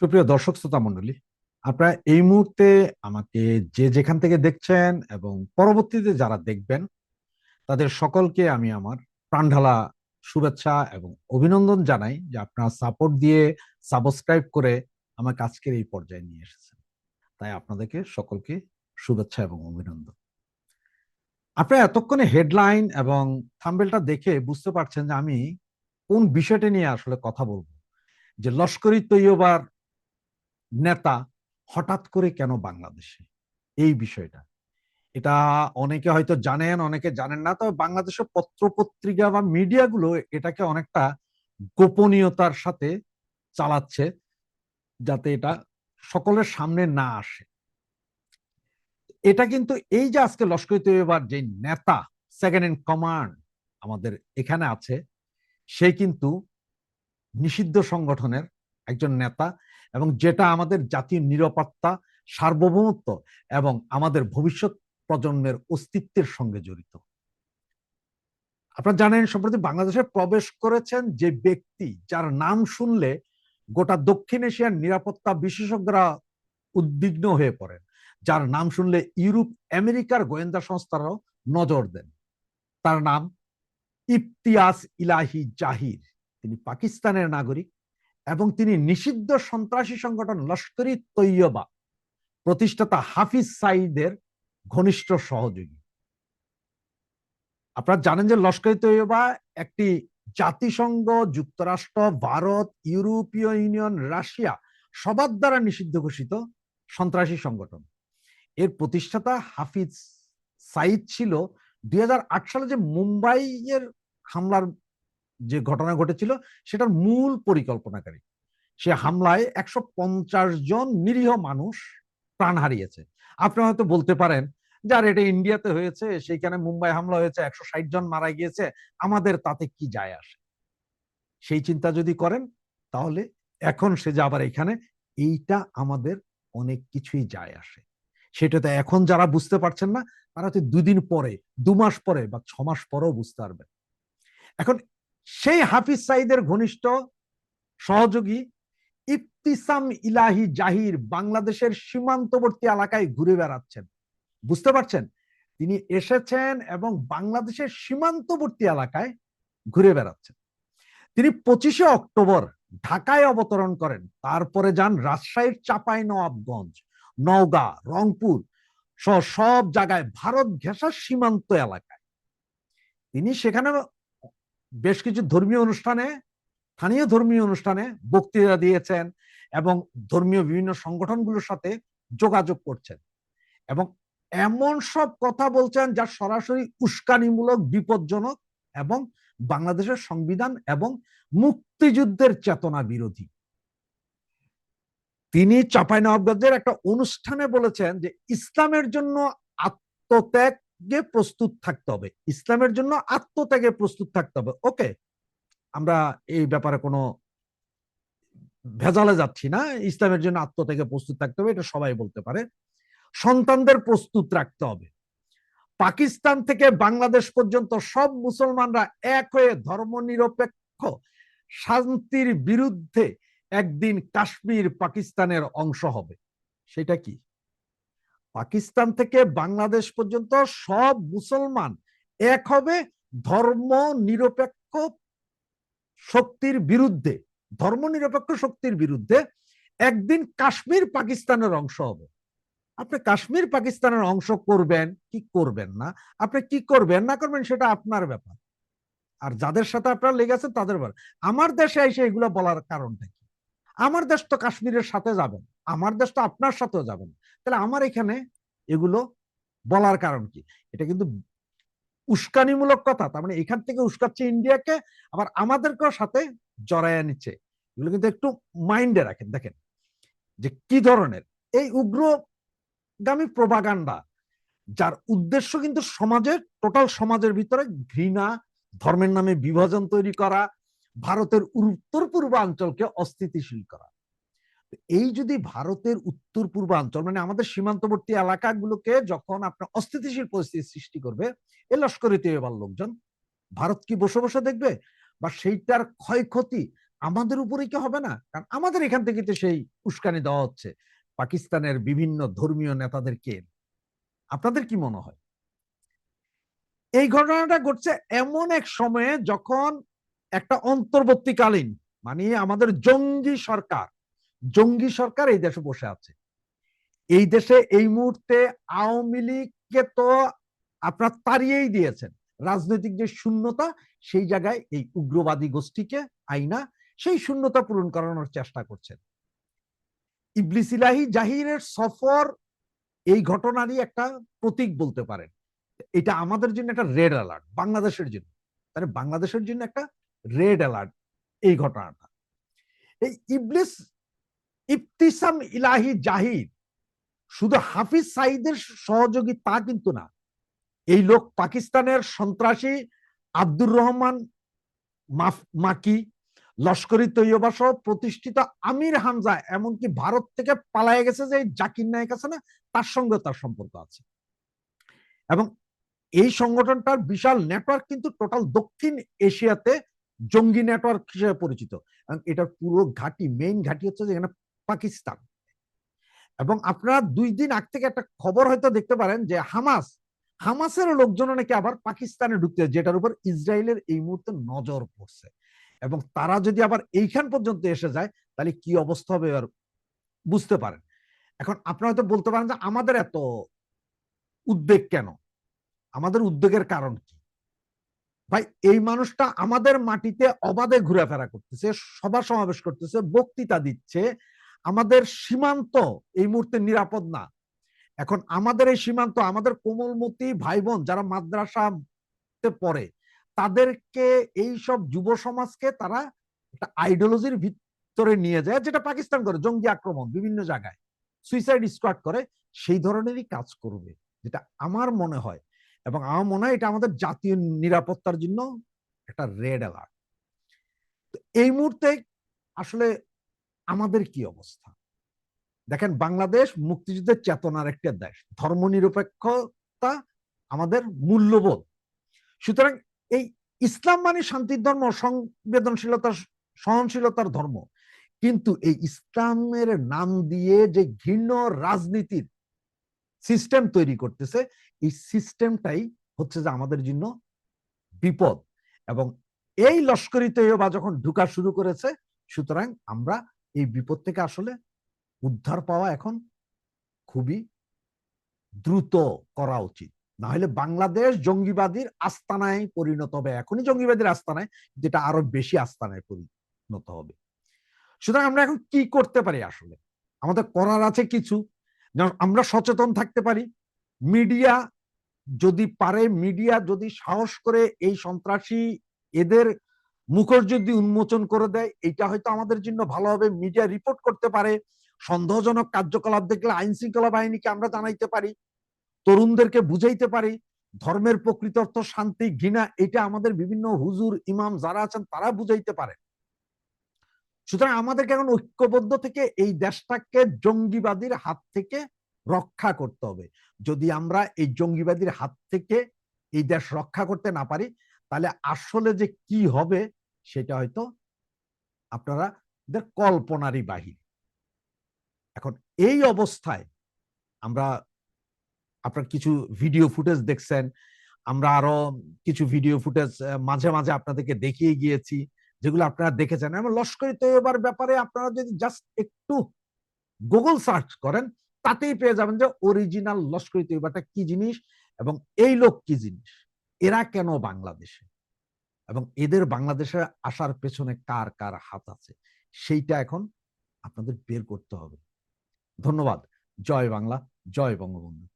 সুপ্রিয় দর্শক শ্রোতা মন্ডলী আপনারা এই মুহূর্তে আমাকে যে যেখান থেকে দেখছেন এবং পরবর্তীতে যারা দেখবেন, তাদের সকলকে আমি আমার প্রাণঢালা শুভেচ্ছা এবং অভিনন্দন জানাই যে আপনারা সাপোর্ট দিয়ে সাবস্ক্রাইব করে আমাকে আজকের এই পর্যায়ে নিয়ে এসেছেন। তাই আপনাদেরকে সকলকে শুভেচ্ছা এবং অভিনন্দন। আপনারা এতক্ষণে হেডলাইন এবং থাম্বেলটা দেখে বুঝতে পারছেন যে আমি কোন বিষয়টা নিয়ে আসলে কথা বলব। যে লস্করি তৈয়বার নেতা হঠাৎ করে কেন বাংলাদেশে? এই বিষয়টা। এটা অনেকে হয়তো জানেন, অনেকে জানেন না, তবে বাংলাদেশের পত্র পত্রিকা বা মিডিয়াগুলো এটাকে অনেকটা গোপনীয়তার সাথে চালাচ্ছে যাতে এটা সকলের সামনে না আসে। এটা কিন্তু এই যে আজকে লস্কর তৈয়বার যে নেতা সেকেন্ড ইন কমান্ড আমাদের এখানে আছে, সে কিন্তু নিষিদ্ধ সংগঠনের একজন নেতা এবং যেটা আমাদের জাতীয় নিরাপত্তা, সার্বভৌমত্ব এবং আমাদের ভবিষ্যৎ প্রজন্মের অস্তিত্বের সঙ্গে জড়িত। আপনারা জানেন, সম্প্রতি বাংলাদেশে প্রবেশ করেছেন যে ব্যক্তি যার নাম শুনলে গোটা দক্ষিণ এশিয়ার নিরাপত্তা বিশেষজ্ঞরা উদ্বিগ্ন হয়ে পড়েন। যার নাম শুনলে ইউরোপ, আমেরিকার গোয়েন্দা সংস্থারাও নজর দেন। তার নাম ইফতিয়াস ইলাহি জাহির। তিনি পাকিস্তানের নাগরিক। এবং তিনি নিষিদ্ধ সন্ত্রাসী সংগঠন লস্করি তৈয়বা প্রতিষ্ঠাতা হাফিজ সাইদের ঘনিষ্ঠ সহযোগী। আপনারা জানেন যে লস্করি তৈয়বা একটি জাতিসংঘ, যুক্তরাষ্ট্র, ভারত, ইউরোপীয় ইউনিয়ন, রাশিয়া সবার দ্বারা নিষিদ্ধ ঘোষিত সন্ত্রাসী সংগঠন। এর প্রতিষ্ঠাতা হাফিজ সাইদ ছিল দুই হাজার আট সালে যে মুম্বাইয়ের হামলার যে ঘটনা ঘটেছিল সেটার মূল পরিকল্পনাকারী। সে হামলায় একশো জন নিরীহ মানুষ প্রাণ হারিয়েছে। আপনি হয়তো বলতে পারেন যার এটা ইন্ডিয়াতে হয়েছে, সেইখানে মুম্বাই হামলা হয়েছে, একশো ষাট জন মারা গিয়েছে, আমাদের তাতে কি যায় আসে? সেই চিন্তা যদি করেন, তাহলে এখন সে যে আবার এখানে, এইটা আমাদের অনেক কিছুই যায় আসে। সেটাতে এখন যারা বুঝতে পারছেন না, তারা হয়তো দুদিন পরে, দু মাস পরে বা ছ মাস পরেও বুঝতে পারবেন। এখন সেই হাফিজ সাইদের ঘনিষ্ঠ সহযোগী ইফতিসাম ইলাহি জাহির বাংলাদেশের সীমান্তবর্তী এলাকায় ঘুরে বেড়াচ্ছেন। বুঝতে পারছেন? তিনি এসেছেন এবং বাংলাদেশের সীমান্তবর্তী এলাকায় ঘুরে বেড়াচ্ছেন। তিনি পঁচিশে অক্টোবর ঢাকায় অবতরণ করেন। তারপরে যান রাজশাহীর চাপাই নবাবগঞ্জ নওগাঁ, রংপুর সহ সব জায়গায় ভারত ঘেঁষা সীমান্ত এলাকায়। তিনি সেখানে বেশ কিছু ধর্মীয় অনুষ্ঠানে, স্থানীয় ধর্মীয় অনুষ্ঠানে বক্তৃতা দিয়েছেন এবং ধর্মীয় বিভিন্ন সংগঠনগুলোর সাথে যোগাযোগ করছেন এবং এমন সব কথা বলছেন যা সরাসরি উস্কানিমূলক, বিপজ্জনক এবং বাংলাদেশের সংবিধান এবং মুক্তিযুদ্ধের চেতনা বিরোধী। তিনি চাঁপাইনবাবগঞ্জের একটা অনুষ্ঠানে বলেছেন যে ইসলামের জন্য আত্মত্যাগে প্রস্তুত থাকতে হবে। ইসলামের জন্য আত্মত্যাগে প্রস্তুত থাকতে হবে। ওকে, আমরা এই ব্যাপারে কোনো ভেজালে যাচ্ছি না। ইসলামের জন্য আত্মত্যাগে প্রস্তুত থাকতে হবে, এটা সবাই বলতে পারে। সন্তানদের প্রস্তুত রাখতে হবে। পাকিস্তান থেকে বাংলাদেশ পর্যন্ত সব মুসলমানরা এক হয়ে ধর্মনিরপেক্ষ শান্তির বিরুদ্ধে একদিন কাশ্মীর পাকিস্তানের অংশ হবে। সেটা কি? পাকিস্তান থেকে বাংলাদেশ পর্যন্ত সব মুসলমান এক হবে ধর্ম নিরপেক্ষ শক্তির বিরুদ্ধে, ধর্ম নিরপেক্ষ শক্তির বিরুদ্ধে একদিন কাশ্মীর পাকিস্তানের অংশ হবে। আপনি কাশ্মীর পাকিস্তানের অংশ করবেন কি করবেন না? আপনি কি করবেন না করবেন সেটা আপনার ব্যাপার। আর যাদের সাথে আপনার লেগেছে তাদের ব্যাপার। আমার দেশে এসে এগুলো বলার কারণটা কি? আমার দেশ তো কাশ্মীরের সাথে যাবেন আমার দেশ তো আপনার সাথেও যাবেন তাহলে আমার এখানে এগুলো বলার কারণ কি? এটা কিন্তু উস্কানিমূলক কথা, তার মানে এখান থেকে উস্কাচ্ছে ইন্ডিয়াকে, আবার আমাদেরকেও সাথে জড়াইয়া নিচ্ছে। এগুলো কিন্তু একটু মাইন্ডে রাখেন, দেখেন যে কি ধরনের। এই উগ্রগামী প্রবাগান্ডা যার উদ্দেশ্য কিন্তু সমাজের টোটাল সমাজের ভিতরে ঘৃণা, ধর্মের নামে বিভাজন তৈরি করা, ভারতের উত্তর পূর্বাঞ্চলকে অস্থিতিশীল করা। এই যদি ভারতের উত্তর পূর্বাঞ্চল মানে আমাদের সীমান্তবর্তী এলাকাগুলোকে যখন আপনার অস্থিতিশীল পরিস্থিতি সৃষ্টি করবে, এ লস্করিতে এবার লোকজন। ভারত কি বসে বসে দেখবে? বা সেইটার ক্ষয়ক্ষতি আমাদের উপরে কি হবে না? কারণ আমাদের এখান থেকে তো সেই উস্কানি দেওয়া হচ্ছে। পাকিস্তানের বিভিন্ন ধর্মীয় নেতাদেরকে। আপনাদের কি মনে হয়? এই ঘটনাটা ঘটছে এমন এক সময়ে যখন একটা অন্তর্বর্তীকালীন মানে আমাদের জঙ্গি সরকার জঙ্গি সরকার এই দেশে বসে আছে। এই দেশে এই মুহূর্তে আওয়ামী লীগকে তো আপনার তাড়িয়েই দিয়েছেন। রাজনৈতিক যে শূন্যতা, সেই জায়গায় এই উগ্রবাদী গোষ্ঠীকে, আইনা, সেই শূন্যতা পূরণ করানোর চেষ্টা করছেন। ইবলিস জাহিরের সফর এই ঘটনারই একটা প্রতীক বলতে পারেন। এটা আমাদের জন্য একটা রেড অ্যালার্ট বাংলাদেশের জন্য। তাহলে বাংলাদেশের জন্য একটা রেড অ্যালার্ট এই ঘটনাটা। এই ইবলিস ইফতিসাম ইলাহি জাহিদ। শুধু হাফিজ সাইদের সহযোগী তা কিন্তু না। এই লোক পাকিস্তানের সন্ত্রাসী আব্দুর রহমান মাকি লস্করি তৈয়বা সহ প্রতিষ্ঠিত আমির হামজা, এমনকি ভারত থেকে পালায় গেছে যে জাকির নায়ক আছে না, তার সঙ্গে তার সম্পর্ক আছে। এবং এই সংগঠনটার বিশাল নেটওয়ার্ক কিন্তু টোটাল দক্ষিণ এশিয়াতে জঙ্গি নেটওয়ার্ক হিসেবে পরিচিত। এবং এটার পুরো ঘাটি মেইন ঘাটি হচ্ছে যেখানে পাকিস্তান। এবং আপনারা দুই দিন আগ থেকে একটা খবর হয়তো দেখতে পারেন যে হামাস হামাসের লোকজন নাকি আবার পাকিস্তানে ঢুকতে যেটার উপর ইসরায়েলের এই মুহূর্তে নজর পড়ছে। এবং তারা যদি আবার এইখান পর্যন্ত এসে যায়, তাহলে কি অবস্থা হবে আর বুঝতে পারেন। এখন আপনারা হয়তো বলতে পারেন যে আমাদের এত উদ্বেগ কেন? আমাদের উদ্বেগের কারণ কি? ভাই, এই মানুষটা আমাদের মাটিতে অবাধে ঘোরাফেরা করতেছে সভা সমাবেশ করতেছে, বক্তৃতা দিচ্ছে আমাদের সীমান্ত এই মুহূর্তে নিরাপদ না। এখন আমাদের এই সীমান্ত, আমাদের কোমলমতি ভাই বোন যারা মাদ্রাসাতে পড়ে, তাদেরকে এই সব যুব সমাজকে তারা একটা আইডিওলজির ভিতরে নিয়ে যায়, যেটা পাকিস্তান করে, জঙ্গি আক্রমণ বিভিন্ন জায়গায়। সুইসাইড স্কোয়াড করে, সেই ধরনেরই কাজ করবে, যেটা আমার মনে হয়। এবং আমার মনে হয় এটা আমাদের জাতীয় নিরাপত্তার জন্য একটা রেড অ্যালার্ট এই মুহূর্তে আসলে আমাদের কি অবস্থা? দেখেন, বাংলাদেশ মুক্তিযুদ্ধের চেতনার একটা দেশ। ধর্মনিরপেক্ষতা আমাদের মূল্যবোধ। সুতরাং এই ইসলাম মানে শান্তির ধর্ম সংবেদনশীলতা সহনশীলতার ধর্ম। কিন্তু এই ইসলামের নাম দিয়ে যে ঘৃণ্য রাজনীতির সিস্টেম তৈরি করতেছে, এই সিস্টেমটাই হচ্ছে যে আমাদের জন্য বিপদ। এবং এই লস্করি তৈবা যখন ঢুকা শুরু করেছে, সুতরাং আমরা এই বিপদ থেকে আসলে উদ্ধার পাওয়া এখন খুবই দ্রুত করা উচিত। না হলে বাংলাদেশ জঙ্গিবাদীর আস্তানায় পরিণত হবে। এখনই জঙ্গিবাদীর আস্তানায় যেটা আরও বেশি আস্তানায় পরিণত হবে। সুতরাং আমরা এখন কি করতে পারি আসলে? আমাদের করার আছে কিছু। আমরা সচেতন থাকতে পারি। মিডিয়া যদি পারে, মিডিয়া যদি সাহস করে এই সন্ত্রাসী এদের মুখর যদি উন্মোচন করে দেয় এটা হয়তো আমাদের জন্য ভালো হবে। মিডিয়া রিপোর্ট করতে পারে, সন্দেহজনক কার্যকলাপ দেখলে আইন শৃঙ্খলা বাহিনীকে আমরা জানাইতে পারি, তরুণদেরকে বুঝাইতে পারি, ধর্মের প্রকৃত অর্থ শান্তি, ঘৃণা এটা আমাদের বিভিন্ন হুজুর, ইমাম যারা আছেন তারা বুঝাইতে পারে। সুতরাং আমাদেরকে এখন ঐক্যবদ্ধ থেকে এই দেশটাকে জঙ্গিবাদীর হাত থেকে রক্ষা করতে হবে। যদি আমরা এই জঙ্গিবাদীর হাত থেকে এই দেশ রক্ষা করতে না পারি, তাহলে আসলে যে কি হবে সেটা হয়তো আপনারা কল্পনারই বাহির। এখন এই অবস্থায় আমরা আপনার কিছু ভিডিও ফুটেজ দেখছেন, আমরা আরও কিছু ভিডিও ফুটেজ মাঝে মাঝে আপনাদেরকে দেখিয়ে গিয়েছি, যেগুলো আপনারা দেখেছেন। এবং লস্করি তৈবার ব্যাপারে আপনারা যদি জাস্ট একটু গুগল সার্চ করেন, তাতেই পেয়ে যাবেন যে অরিজিনাল লস্করি তৈবাটা কি জিনিস এবং এই লোক কি জিনিস, এরা কেন বাংলাদেশে? এবং এদের বাংলাদেশে আসার পেছনে কার কার হাত আছে, সেইটা এখন আপনাদের বের করতে হবে। ধন্যবাদ। জয় বাংলা, জয় বঙ্গবন্ধু।